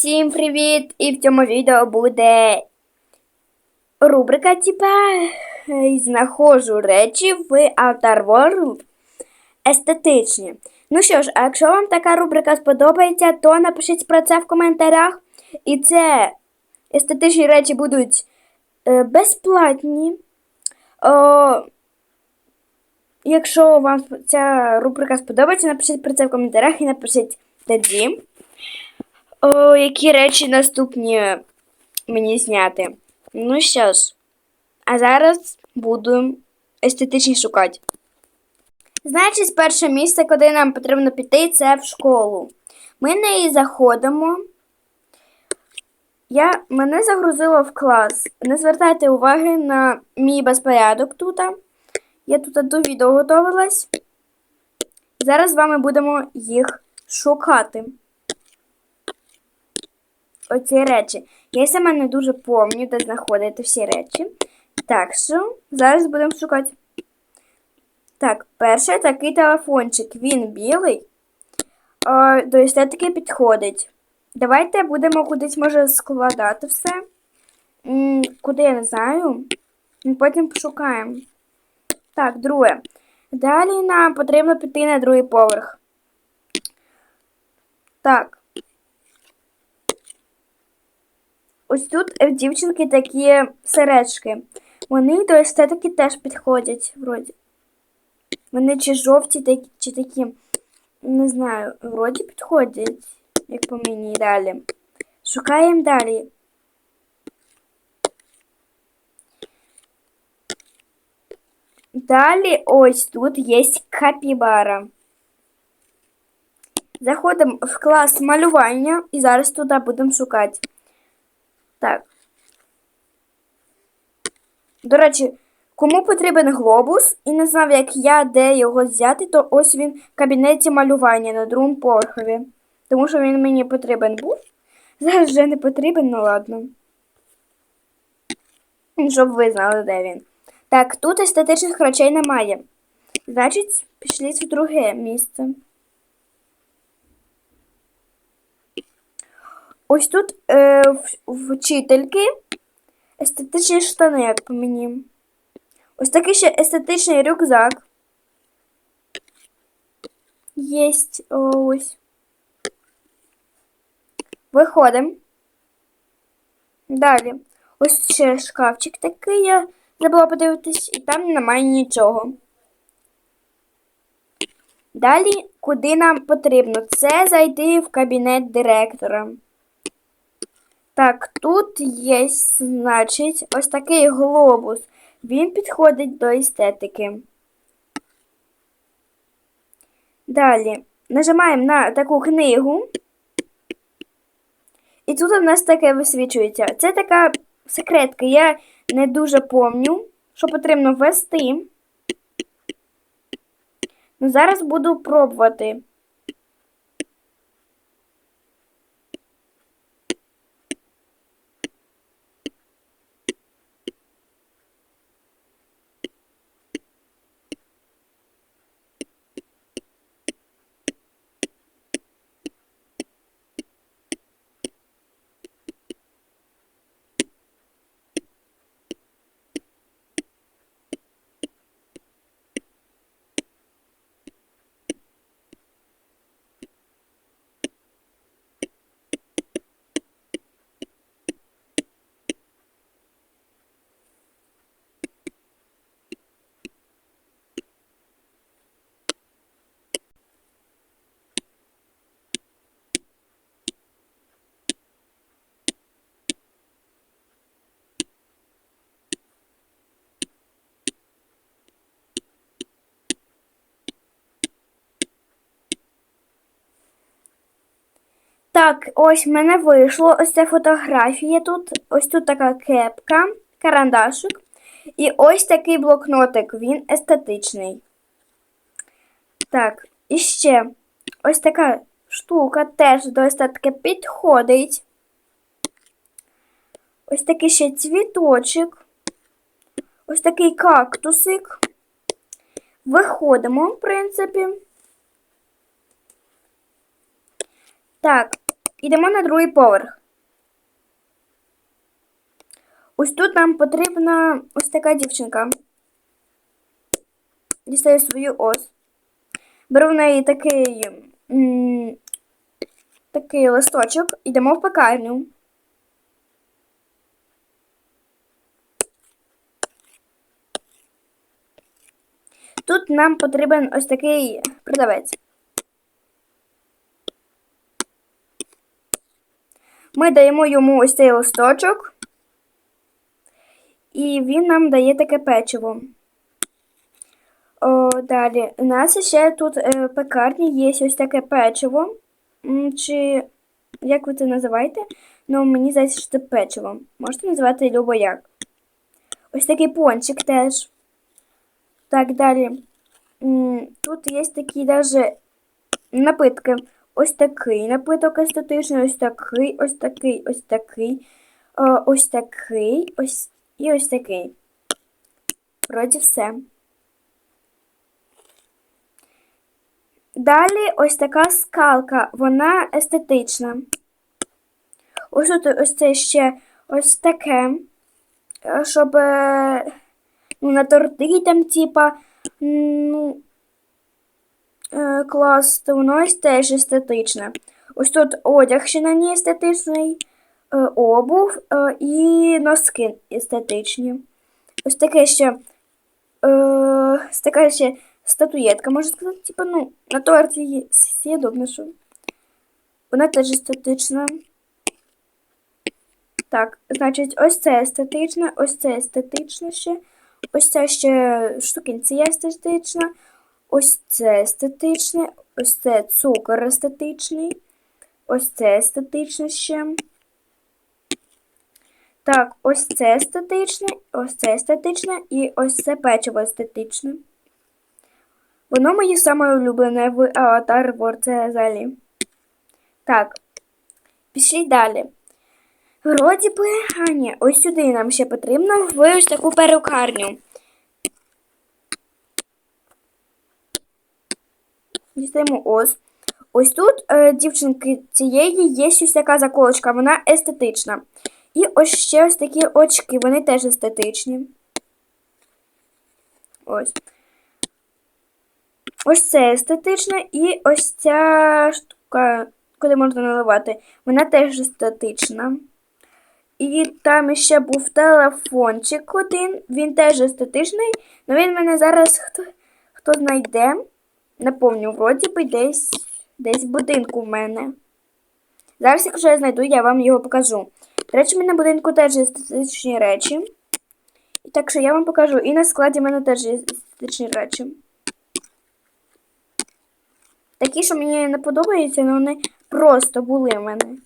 Всім привіт! І в цьому відео буде рубрика, типа знаходжу речі в Outer World естетичні. Ну що ж, а якщо вам така рубрика сподобається, то напишіть про це в коментарях. І це естетичні речі будуть е, безплатні. О, якщо вам ця рубрика сподобається, напишіть про це в коментарях і напишіть тоді. О, які речі наступні мені зняти. Ну що ж, а зараз буду естетичні шукати. Значить, перше місце, куди нам потрібно піти, це в школу. Ми в неї заходимо. Я, Мене загрузило в клас. Не звертайте уваги на мій безпорядок тут. Я тут до відео готувалась. Зараз з вами будемо їх шукати оці речі. Я сама не дуже пам'ятаю, де знаходити всі речі. Так що, зараз будемо шукати. Так, перший такий телефончик. Він білий. О, до естетики підходить. Давайте будемо кудись, може, складати все. М куди я не знаю. Потім пошукаємо. Так, друге. Далі нам потрібно піти на другий поверх. Так. Ось тут в дівчинки такі сережки. Вони до естетики теж підходять, вроді. Вони чи жовті, чи такі, не знаю, вроді підходять, як по мені далі. Шукаємо далі. Далі ось тут є капібара. Заходимо в клас малювання і зараз туди будемо шукати. Так. До речі, кому потрібен глобус і не знав, як я, де його взяти, то ось він в кабінеті малювання на другому поверхові. Тому що він мені потрібен був. Зараз вже не потрібен, ну ладно. Щоб ви знали, де він. Так, тут естетичних речей немає. Значить, пішліть в друге місце. Ось тут е, вчительки естетичні штани, як по мені. Ось такий ще естетичний рюкзак. Єсть ось. Виходимо. Далі. Ось ще шкафчик такий, я забула подивитись, і там немає нічого. Далі, куди нам потрібно? Це зайти в кабінет директора. Так, тут є, значить, ось такий глобус. Він підходить до естетики. Далі нажимаємо на таку книгу. І тут у нас таке висвічується. Це така секретка. Я не дуже помню, що потрібно ввести. Ну, Зараз буду пробувати. Так, ось в мене вийшло ось ця фотографія тут. Ось тут така кепка, карандашик. І ось такий блокнотик, він естетичний. Так, і ще ось така штука теж до підходить. Ось такий ще цвіточок. Ось такий кактусик. Виходимо, в принципі. Так, Йдемо на другий поверх. Ось тут нам потрібна ось така дівчинка. Дістаю свою ось. Беру в неї такий, м, такий листочок, йдемо в пекарню. Тут нам потрібен ось такий продавець. Ми даємо йому ось цей листочок, і він нам дає таке печиво. О, далі. У нас ще тут е, в пекарні є ось таке печиво. Чи як ви це називаєте? Ну, мені здається, що це печиво. Можете називати любо як. Ось такий пончик теж. Так, далі. Тут є такі даже напитки. Ось такий напиток естетичний, ось такий, ось такий, ось такий, е, ось такий, ось і ось такий. Вроді все. Далі ось така скалка, вона естетична. Ось тут ось це ще ось таке, е, щоб е, ну, на торти там, типа, ну, е, класти, воно ось теж естетичне. Ось тут одяг ще на ній естетичний, е, обув е, і носки естетичні. Ось таке ще, ось така ще статуєтка, можна сказати, типу, ну, на торті є з'їдобно, що. Вона теж естетична. Так, значить, ось це естетичне, ось це естетичне ще. Ось ця ще штукінця естетична. Ось це естетичне, ось це цукор естетичний. Ось це естетичне ще. Так, ось це естетичне, ось це естетичне і ось це печиво естетичне. Воно моє саме улюблене в Avatar War, це взагалі. Так, пішли далі. Вроді би, а ні, ось сюди нам ще потрібно в ось таку перукарню. Дістаємо ось. Ось тут е, дівчинки цієї є ось така заколочка, вона естетична. І ось ще ось такі очки, вони теж естетичні. Ось. Ось це естетичне, і ось ця штука, куди можна наливати, вона теж естетична. І там ще був телефончик один, він теж естетичний, але він мене зараз хто, хто знайде. Не помню, вроді би десь десь в будинку в мене. Зараз, якщо я знайду, я вам його покажу. До речі, в мене в будинку теж є естетичні речі. І так що я вам покажу. І на складі в мене теж є естетичні речі. Такі, що мені не подобаються, але вони просто були в мене.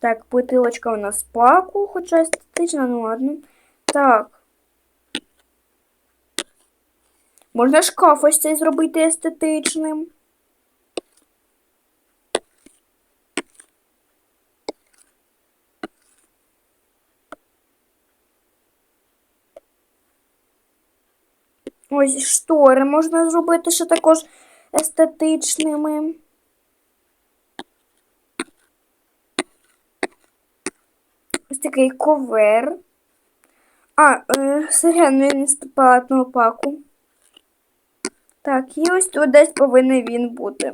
Так, бутилочка у нас паку, хоча естетична, ну ладно. Так. Можна шкаф ось цей зробити естетичним. Ось штори можна зробити ще також естетичними. Ось такий ковер. А, е, він з палатного паку. Так, і ось тут десь повинен він бути.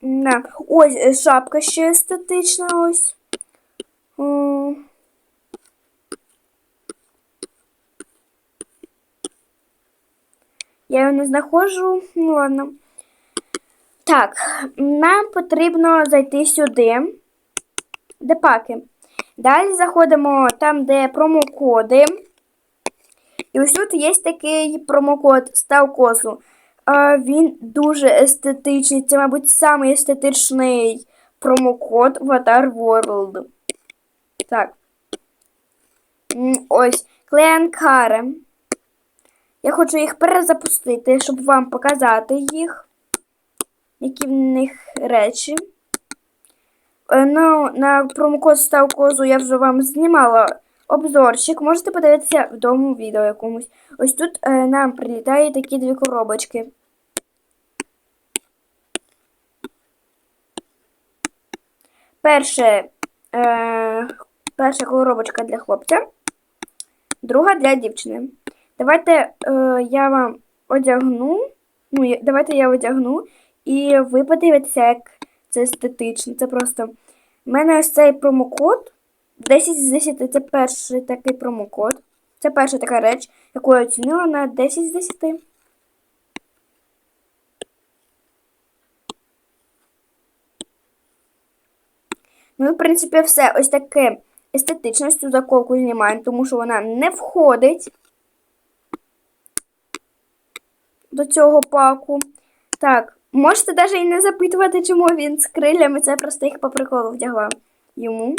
На. Ось е, шапка ще естетична ось. Я його не знаходжу. Ну ладно. Так, нам потрібно зайти сюди, де паки. Далі заходимо там, де промокоди. І ось тут є такий промокод став косу. Він дуже естетичний. Це, мабуть, самий естетичний промокод в Avatar World. Так. Ось. Клеанкари. Я хочу їх перезапустити, щоб вам показати їх. Які в них речі. Е, Ну, на промокод став козу я вже вам знімала обзорчик. Можете подивитися в тому відео якомусь. Ось тут е, нам прилітають такі дві коробочки. Перше, е, перша коробочка для хлопця, друга для дівчини. Давайте е, я вам одягну. Ну, давайте я одягну, і ви подивитеся, як це естетично. Це просто. У мене ось цей промокод. 10 з 10 це перший такий промокод. Це перша така реч, яку я оцінила на 10 з 10. Ну, і, в принципі, все. Ось таке естетичне цю заколку знімаємо, тому що вона не входить до цього паку. Так, можете навіть і не запитувати, чому він з крилями. Це просто їх по приколу вдягла йому.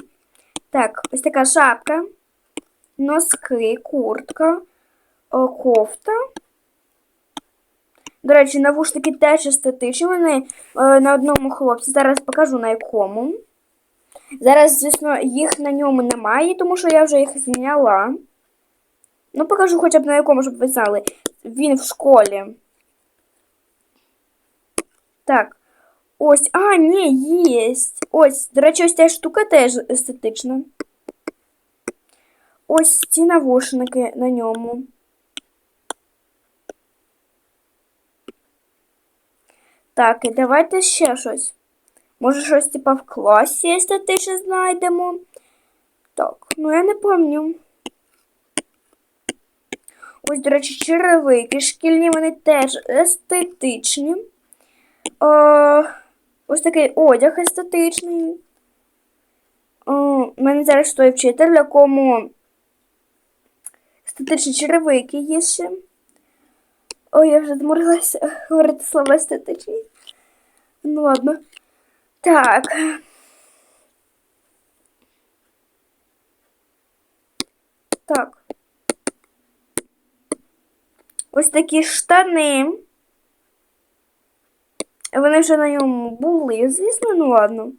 Так, ось така шапка, носки, куртка, кофта. До речі, навушники теж естетичні. Вони е, на одному хлопці. Зараз покажу на якому. Зараз, звісно, їх на ньому немає, тому що я вже їх зняла. Ну, покажу хоча б на якому, щоб ви знали. Він в школі. Так. Ось, а, ні, єсть. Ось, до речі, ось ця штука теж естетична. Ось ці навушники на ньому. Так, і давайте ще щось. Може, щось типа в класі естетичне знайдемо. Так, ну я не пам'ятаю. Ось, до речі, черевики шкільні, вони теж естетичні. О, ось такий одяг естетичний. У мене зараз стоїть вчитель, якому естетичні черевики є ще. Ой, я вже зморилася говорити слова естетичні. Ну ладно. Так. Так. Ось такі штани. Вони вже на ньому були, звісно, ну ладно.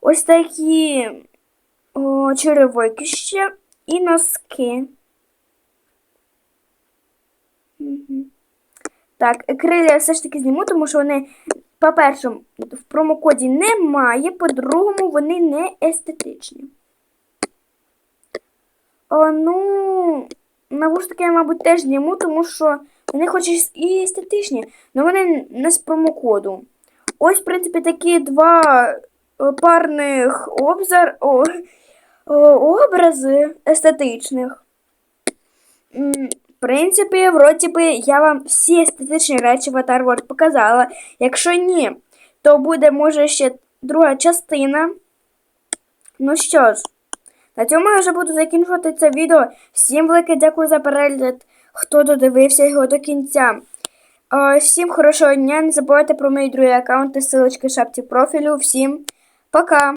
Ось такі о, черевики ще і носки. Так, крилля все ж таки зніму, тому що вони, по-перше, в промокоді немає, по-другому, вони не естетичні. О, ну, навушники я, мабуть, теж зніму, тому що вони хоч і естетичні, але вони не з промокоду. Ось, в принципі, такі два е, парних обзор, о, о, образи естетичних. В принципі, вроді би, я вам всі естетичні речі в Avatar World показала. Якщо ні, то буде, може, ще друга частина. Ну що ж, на цьому я вже буду закінчувати це відео. Всім велике дякую за перегляд, хто додивився його до кінця. Всім хорошого дня, не забувайте про мої другі аккаунти, ссылочки в шапці профілю. Всім пока!